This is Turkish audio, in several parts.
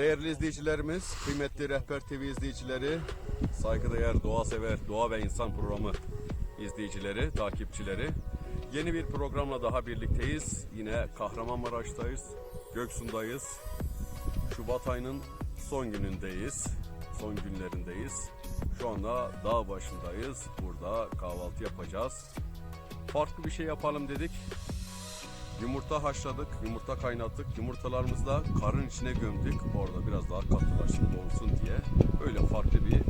Değerli izleyicilerimiz, kıymetli Rehber TV izleyicileri, saygıdeğer doğa sever, doğa ve insan programı izleyicileri, takipçileri. Yeni bir programla daha birlikteyiz. Yine Kahramanmaraş'tayız, Göksu'ndayız. Şubat ayının son günündeyiz, son günlerindeyiz. Şu anda dağ başındayız. Burada kahvaltı yapacağız. Farklı bir şey yapalım dedik. Yumurta haşladık, yumurta kaynattık. Yumurtalarımızı da karın içine gömdük. Orada biraz daha katılaşık olsun diye. Öyle farklı bir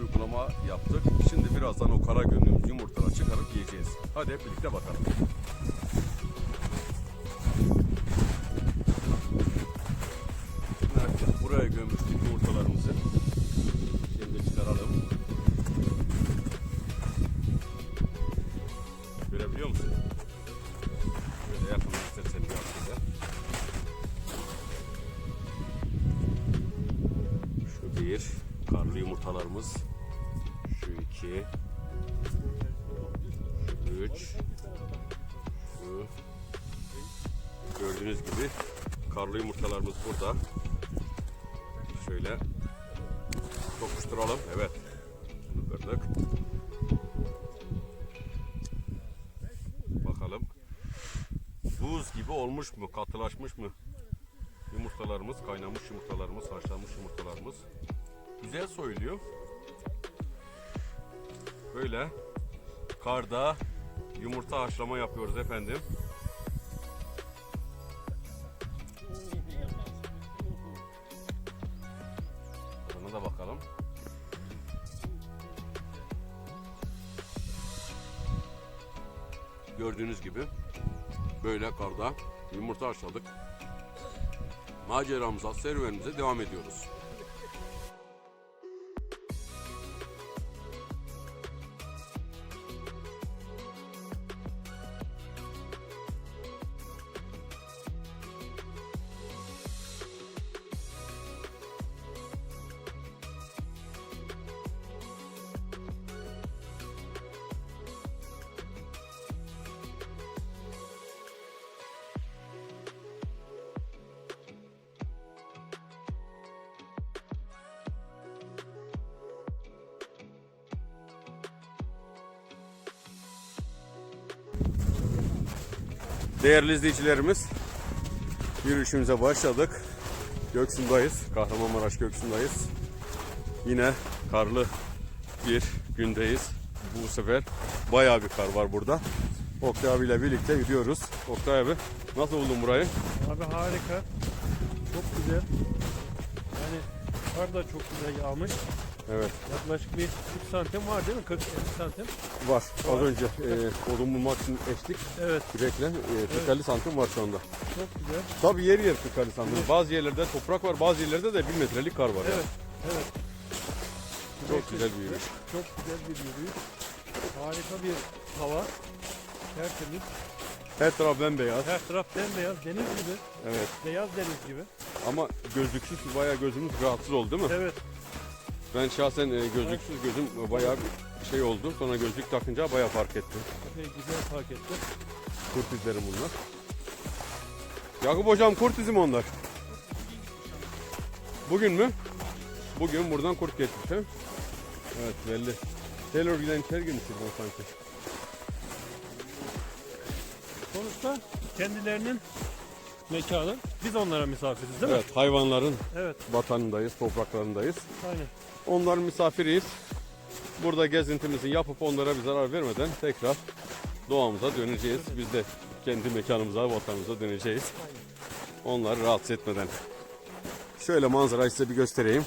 uygulama yaptık. Şimdi birazdan o kara gömdüğümüz yumurtaları çıkarıp yiyeceğiz. Hadi hep birlikte bakalım. Yumurtalarımız. Şu iki. Şu üç. Şu. Gördüğünüz gibi karlı yumurtalarımız burada. Şöyle tokuşturalım. Evet. Bunu kırdık. Bakalım. Buz gibi olmuş mu? Katılaşmış mı? Yumurtalarımız, kaynamış yumurtalarımız, haşlanmış yumurtalarımız. Güzel soyuluyor. Böyle karda yumurta haşlama yapıyoruz efendim. Tadına da bakalım. Gördüğünüz gibi böyle karda yumurta haşladık. Maceramıza, serüvenimize devam ediyoruz. Değerli izleyicilerimiz, yürüyüşümüze başladık. Göksu'ndayız, Kahramanmaraş Göksu'ndayız. Yine karlı bir gündeyiz. Bu sefer bayağı bir kar var burada. Oktay abiyle birlikte gidiyoruz. Oktay abi nasıl buldun burayı? Abi harika. Çok güzel. Yani kar da çok güzel yağmış. Evet Yaklaşık bir 40 santim var değil mi? 40 50 santim. var. Az önce e, bulmak için eşlik Evet. kürekle e, 40 santim var şu anda. Çok güzel. Tabii yer yer 40 santim. Bazı yerlerde toprak var, bazı yerlerde de 1 metrelik kar var. Evet. Evet. Çok güzel bir yürüyüş. Çok güzel bir yürüyüş. Harika bir hava. Tertemiz. Her taraf bembeyaz. Her taraf bembeyaz deniz gibi. Evet. Beyaz deniz gibi. Ama gözlüksüz bayağı gözümüz rahatsız oldu değil mi? Evet. Ben şahsen e, gözlüksüz gözüm bayağı bir şey oldu. Sonra gözlük takınca bayağı fark ettim. Epey güzel fark etti. Kurt izlerim bunlar. Yakup hocam kurt izi mi onlar? Bugün mü? Bugün buradan kurt geçmiş he? Evet belli. Taylor giden içeri girmiş buradan sanki. Sonuçta kendilerinin mekanı. Biz onlara misafiriz değil mi? Evet hayvanların Evet. vatanındayız, topraklarındayız. Aynen. Onların misafiriyiz. Burada gezintimizi yapıp onlara bir zarar vermeden tekrar doğamıza döneceğiz. Biz de kendi mekanımıza, vatanımıza döneceğiz. Onları rahatsız etmeden. Şöyle manzarayı size bir göstereyim.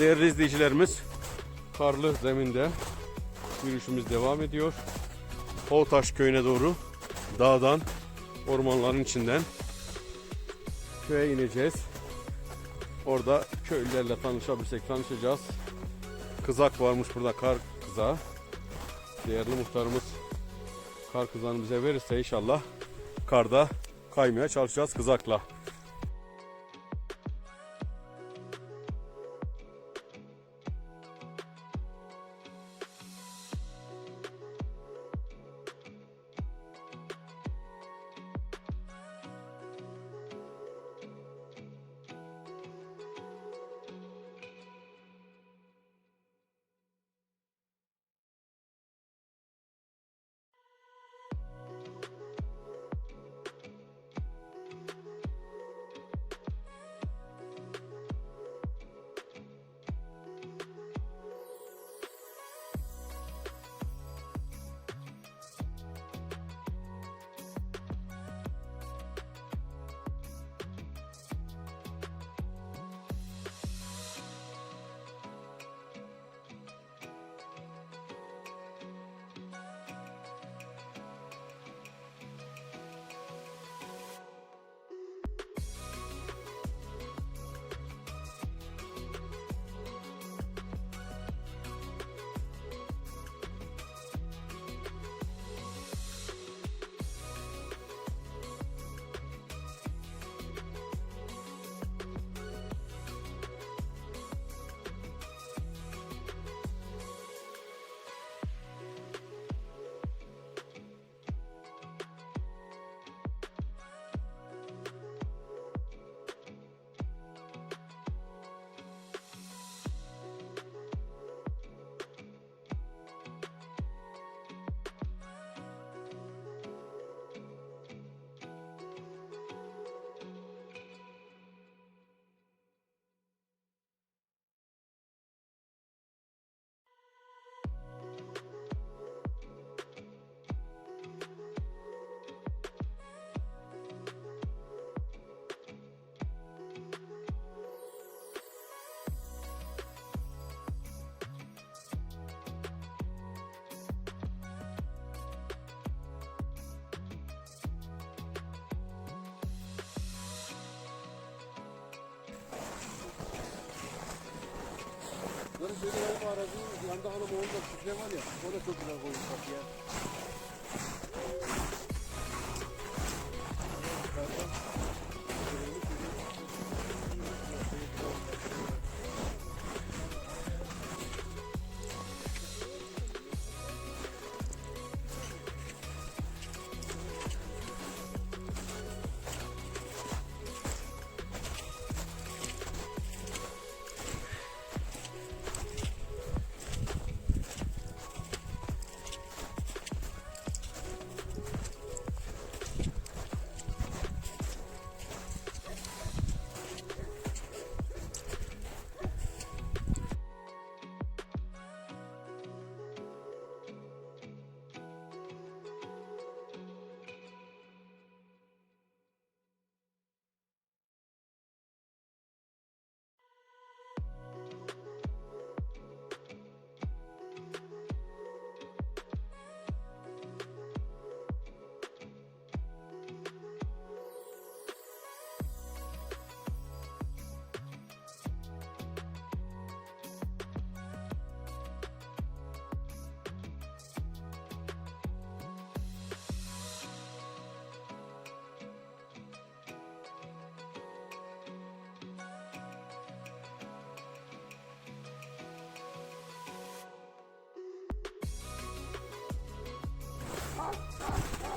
Değerli izleyicilerimiz, karlı zeminde yürüyüşümüz devam ediyor. Hoğtaş köyüne doğru dağdan, ormanların içinden köye ineceğiz. Orada köylülerle tanışabilirsek tanışacağız. Kızak varmış burada kar kızağı. Değerli muhtarımız kar kızağını bize verirse inşallah karda kaymaya çalışacağız kızakla. Böyle şöyle benim aracın yanında hanım oğlum da şifre var ya. O da çok güzel koymuş bak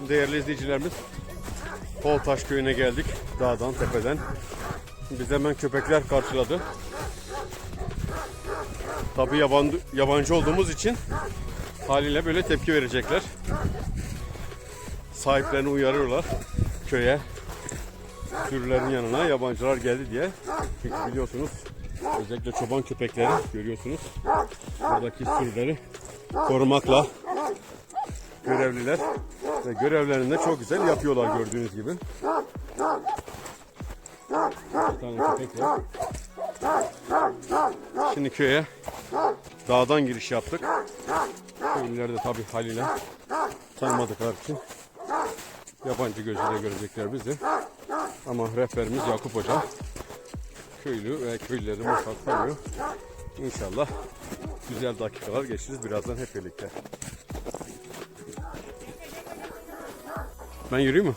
Değerli izleyicilerimiz, Poltaş köyüne geldik. Dağdan, tepeden. Biz hemen köpekler karşıladı. Tabii yabancı, yabancı olduğumuz için haliyle böyle tepki verecekler. Sahiplerini uyarıyorlar köye. Sürülerin yanına yabancılar geldi diye. Çünkü biliyorsunuz özellikle çoban köpekleri görüyorsunuz. Buradaki sürüleri korumakla görevliler ve görevlerini de çok güzel yapıyorlar gördüğünüz gibi. Bir tane köpek var. Şimdi köye dağdan giriş yaptık. Köylüler de tabii haliyle tanımadıkları için yabancı gözüyle görecekler bizi. Ama rehberimiz Yakup Hoca köylü ve köylüleri mutlaka tanıyor. İnşallah güzel dakikalar geçiririz birazdan hep birlikte. Ben yürüyeyim mi?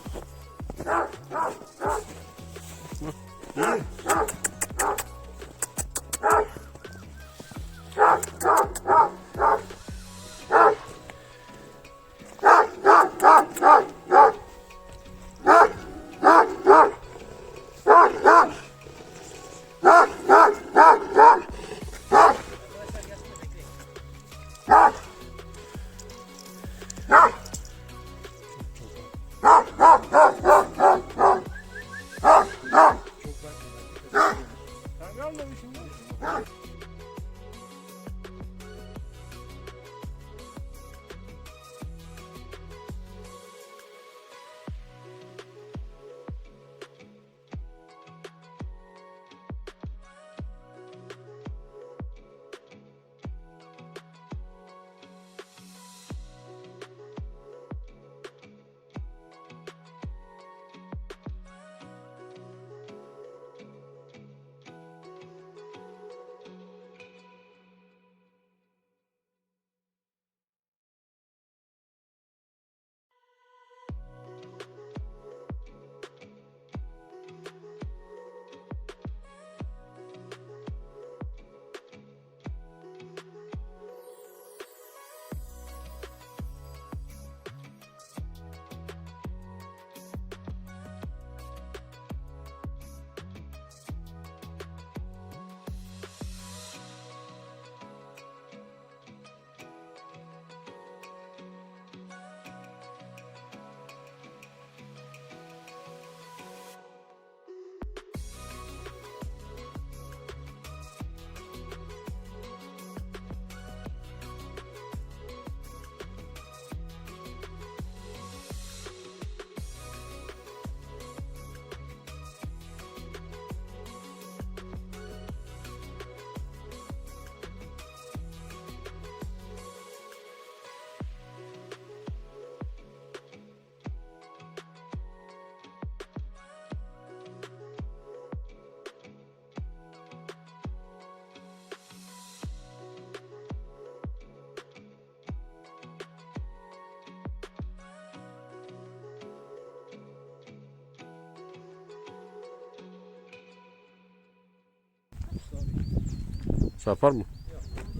Çarpar mı?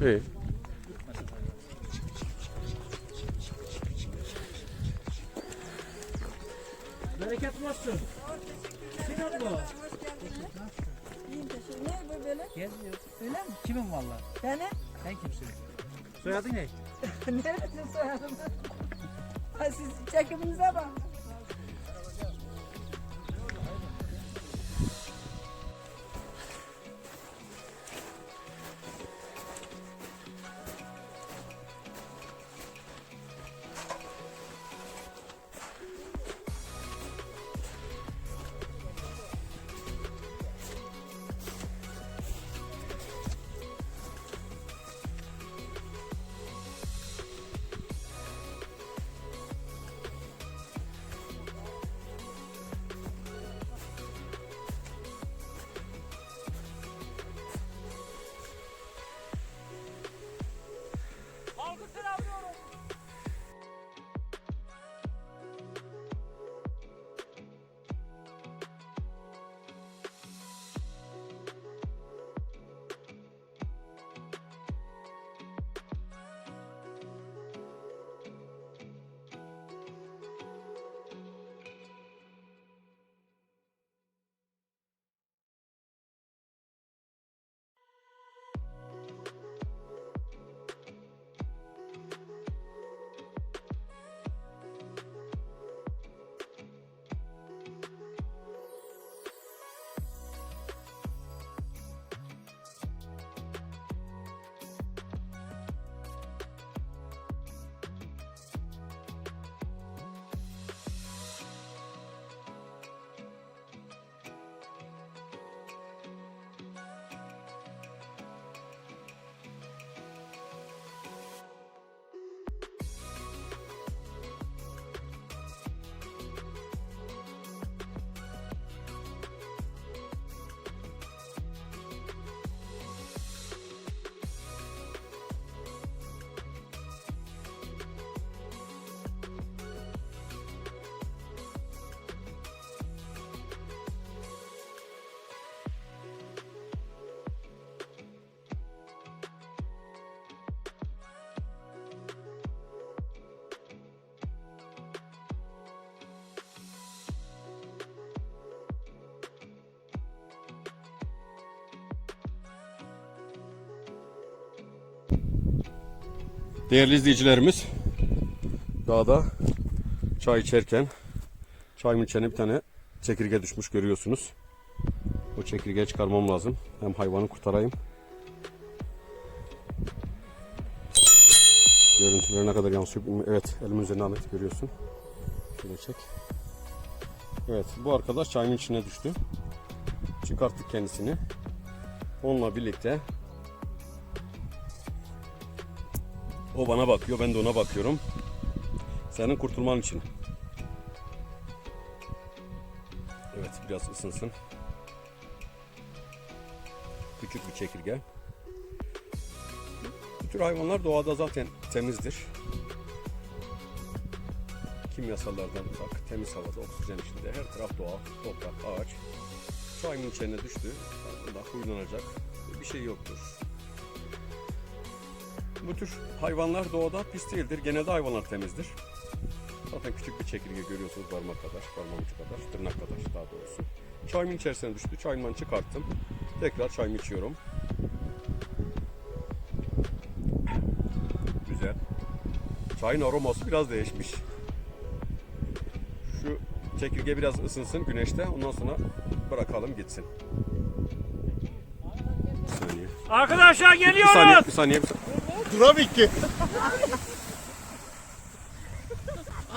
İyi. Bereketli olsun. Kim abla? İyiyim teşekkür Ne bu böyle? Geziyor. Öyle mi? Kimim valla? Beni? Sen kimsin? Soyadın ne? Neresin soyadın? Ha siz çekiminize bak. Değerli izleyicilerimiz, dağda çay içerken çayımın içine bir tane çekirge düşmüş görüyorsunuz. O çekirgeyi çıkarmam lazım. Hem hayvanı kurtarayım. Görüntüleri ne kadar yansıyor. Evet elimin üzerine alet görüyorsun. Şöyle çek. Evet bu arkadaş çayın içine düştü. Çıkarttık kendisini. Onunla birlikte o bana bakıyor ben de ona bakıyorum. Senin kurtulman için. Evet biraz ısınsın. Küçük bir çekirge. Bu tür hayvanlar doğada zaten temizdir. Kimyasallardan uzak, temiz havada, oksijen içinde her taraf doğa, toprak, ağaç. Çayın içine düştü. Bunda huylanacak bir şey yoktur. Bu tür hayvanlar doğada pis değildir. Genelde hayvanlar temizdir. Zaten küçük bir çekirge görüyorsunuz parmak kadar, parmak ucu kadar, tırnak kadar daha doğrusu. Çayımın içerisine düştü. Çayımdan çıkarttım. Tekrar çayımı içiyorum. Güzel. Çayın aroması biraz değişmiş. Şu çekirge biraz ısınsın güneşte. Ondan sonra bırakalım gitsin. Bir saniye. Arkadaşlar Bir saniye, geliyoruz. bir saniye. Bir saniye. Duramik ki.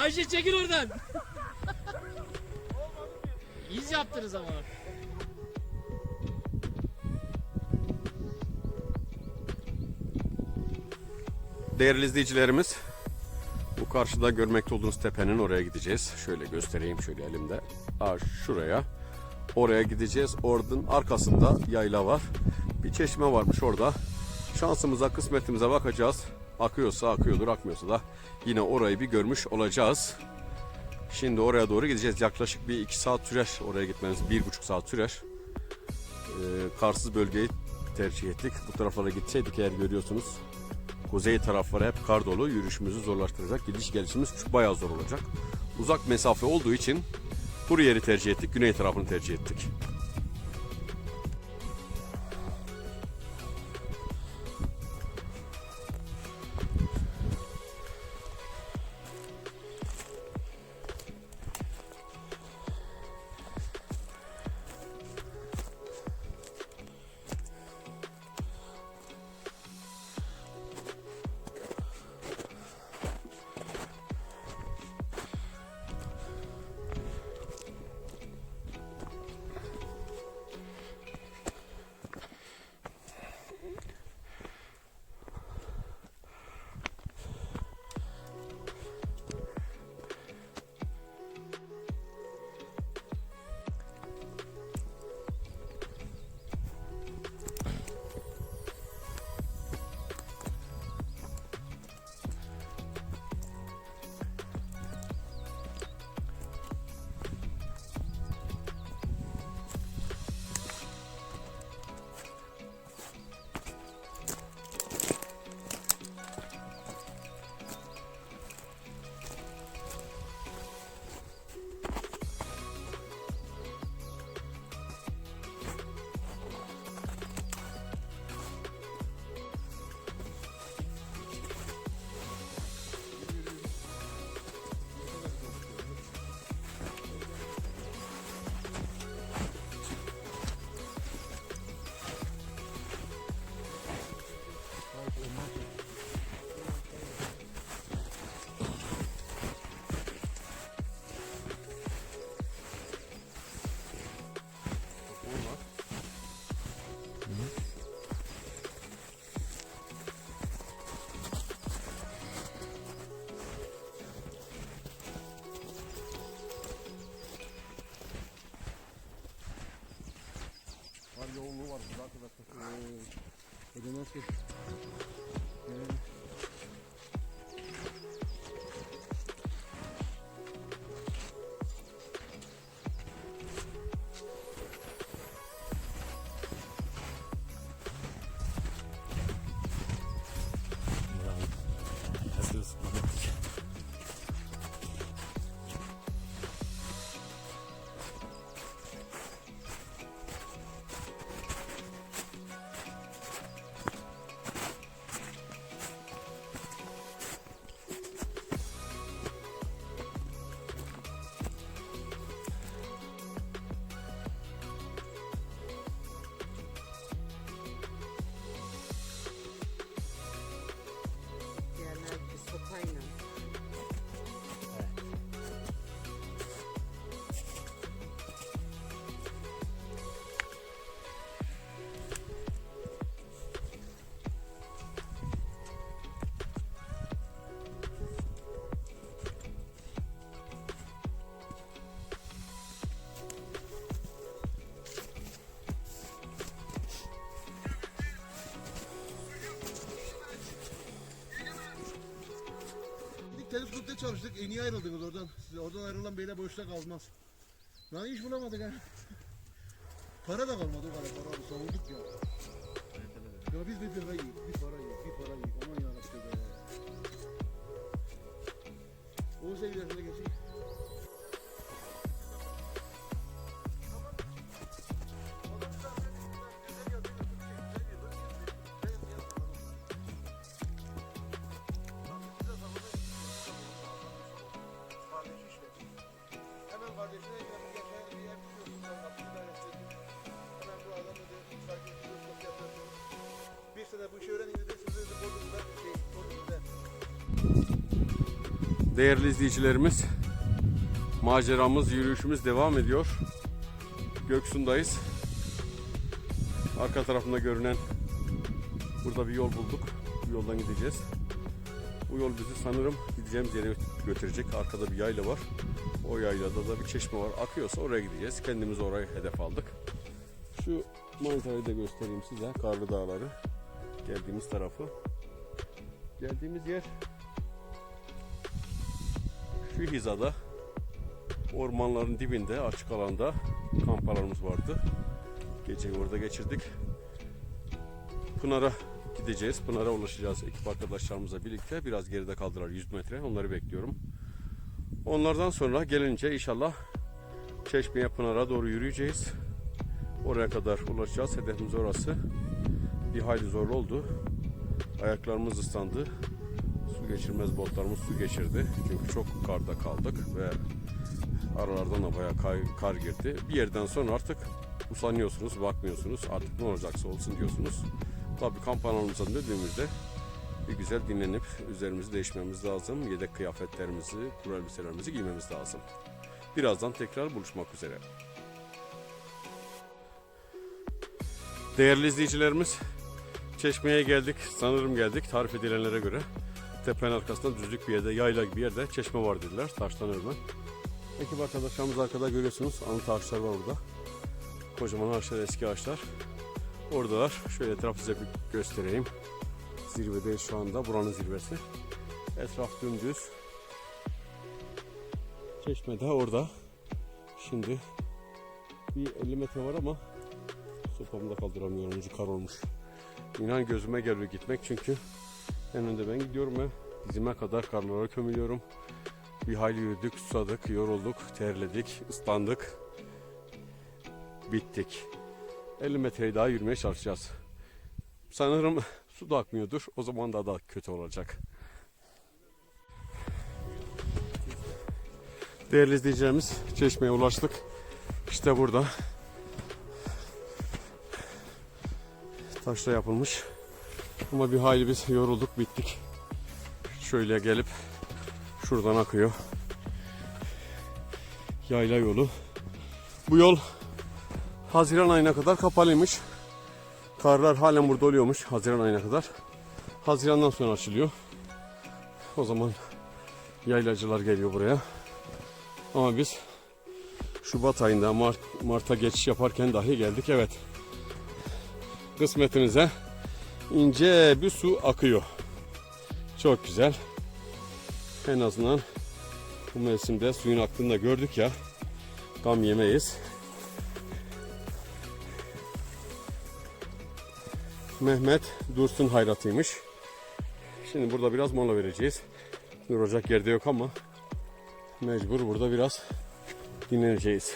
Ayşe çekil oradan. İz yaptınız ama. Değerli izleyicilerimiz, bu karşıda görmekte olduğunuz tepenin oraya gideceğiz. Şöyle göstereyim şöyle elimde. Aa, şuraya. Oraya gideceğiz. Oradan arkasında yayla var. Bir çeşme varmış orada. Şansımıza, kısmetimize bakacağız. Akıyorsa akıyordur, akmıyorsa da yine orayı bir görmüş olacağız. Şimdi oraya doğru gideceğiz. Yaklaşık bir iki saat sürer oraya gitmeniz. Bir buçuk saat sürer. Ee, karsız bölgeyi tercih ettik. Bu taraflara gitseydik eğer görüyorsunuz kuzey tarafları hep kar dolu. Yürüyüşümüzü zorlaştıracak. Gidiş gelişimiz bayağı zor olacak. Uzak mesafe olduğu için kuru yeri tercih ettik. Güney tarafını tercih ettik. Çalıştık. E niye ayrıldınız oradan? Oradan ayrılan beyle boşta kalmaz. Lan iş bulamadık ha. Para da kalmadı o kadar para. Savunduk ya. Ya biz bir para yiyik, bir para yiyik, bir para yiyik. Aman yarabbim be. O seviyesine geçeyim. Değerli izleyicilerimiz, maceramız, yürüyüşümüz devam ediyor. Göksu'ndayız. Arka tarafında görünen burada bir yol bulduk. Bu yoldan gideceğiz. Bu yol bizi sanırım gideceğimiz yere götürecek. Arkada bir yayla var. O yaylada da bir çeşme var. Akıyorsa oraya gideceğiz. Kendimiz oraya hedef aldık. Şu manzarayı da göstereyim size. Karlı Dağları. Geldiğimiz tarafı. Geldiğimiz yer şu hizada ormanların dibinde açık alanda kamp alanımız vardı. Geceyi orada geçirdik. Pınar'a gideceğiz. Pınar'a ulaşacağız ekip arkadaşlarımızla birlikte. Biraz geride kaldılar 100 metre. Onları bekliyorum. Onlardan sonra gelince inşallah Çeşme'ye Pınar'a doğru yürüyeceğiz. Oraya kadar ulaşacağız. Hedefimiz orası. Bir hayli zor oldu. Ayaklarımız ıslandı geçirmez botlarımız su geçirdi. Çünkü çok karda kaldık ve aralardan da bayağı kar, kar girdi. Bir yerden sonra artık usanıyorsunuz, bakmıyorsunuz. Artık ne olacaksa olsun diyorsunuz. Tabii kamp alanımıza döndüğümüzde bir güzel dinlenip üzerimizi değişmemiz lazım. Yedek kıyafetlerimizi, kuru elbiselerimizi giymemiz lazım. Birazdan tekrar buluşmak üzere. Değerli izleyicilerimiz, Çeşme'ye geldik. Sanırım geldik tarif edilenlere göre. Tepenin arkasında düzlük bir yerde, yayla gibi bir yerde çeşme var dediler. Taştan örme. Ekip arkadaşlarımız arkada görüyorsunuz. Anıt ağaçlar var orada. Kocaman ağaçlar, eski ağaçlar. Oradalar. Şöyle etrafı size bir göstereyim. Zirvedeyiz şu anda. Buranın zirvesi. Etraf dümdüz. Çeşme de orada. Şimdi bir 50 metre var ama sopamı da kaldıramıyorum. Ucu kar olmuş. İnan gözüme geliyor gitmek çünkü en önde ben gidiyorum ve dizime kadar karlara kömülüyorum. Bir hayli yürüdük, susadık, yorulduk, terledik, ıslandık. Bittik. 50 metreyi daha yürümeye çalışacağız. Sanırım su da akmıyordur. O zaman daha da kötü olacak. Değerli izleyicilerimiz çeşmeye ulaştık. İşte burada. Taşla yapılmış. Ama bir hayli biz yorulduk bittik. Şöyle gelip şuradan akıyor. Yayla yolu. Bu yol Haziran ayına kadar kapalıymış. Karlar halen burada oluyormuş Haziran ayına kadar. Hazirandan sonra açılıyor. O zaman yaylacılar geliyor buraya. Ama biz Şubat ayında Mart, Mart'a geçiş yaparken dahi geldik. Evet. Kısmetinize ince bir su akıyor. Çok güzel. En azından bu mevsimde suyun aktığını gördük ya. Gam yemeyiz. Mehmet Dursun hayratıymış. Şimdi burada biraz mola vereceğiz. Duracak yerde yok ama mecbur burada biraz dinleneceğiz.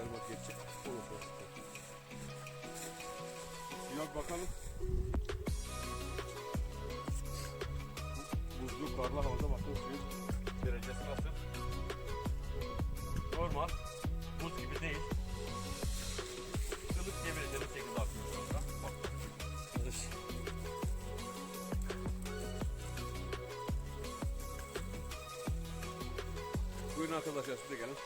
aktarmak geçecek. Olur, olur. Biraz bakalım. Buzlu karlı havada bakın suyun derecesi nasıl. Normal. Buz gibi değil. Kılık diyebilirim 8 akıyor şu anda. Bak. Kılıç. Buyurun arkadaşlar size gelin.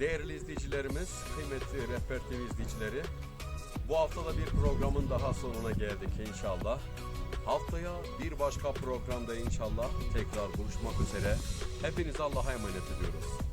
Değerli izleyicilerimiz, kıymetli Rehber TV izleyicileri, bu haftada bir programın daha sonuna geldik inşallah. Haftaya bir başka programda inşallah tekrar buluşmak üzere. Hepinizi Allah'a emanet ediyoruz.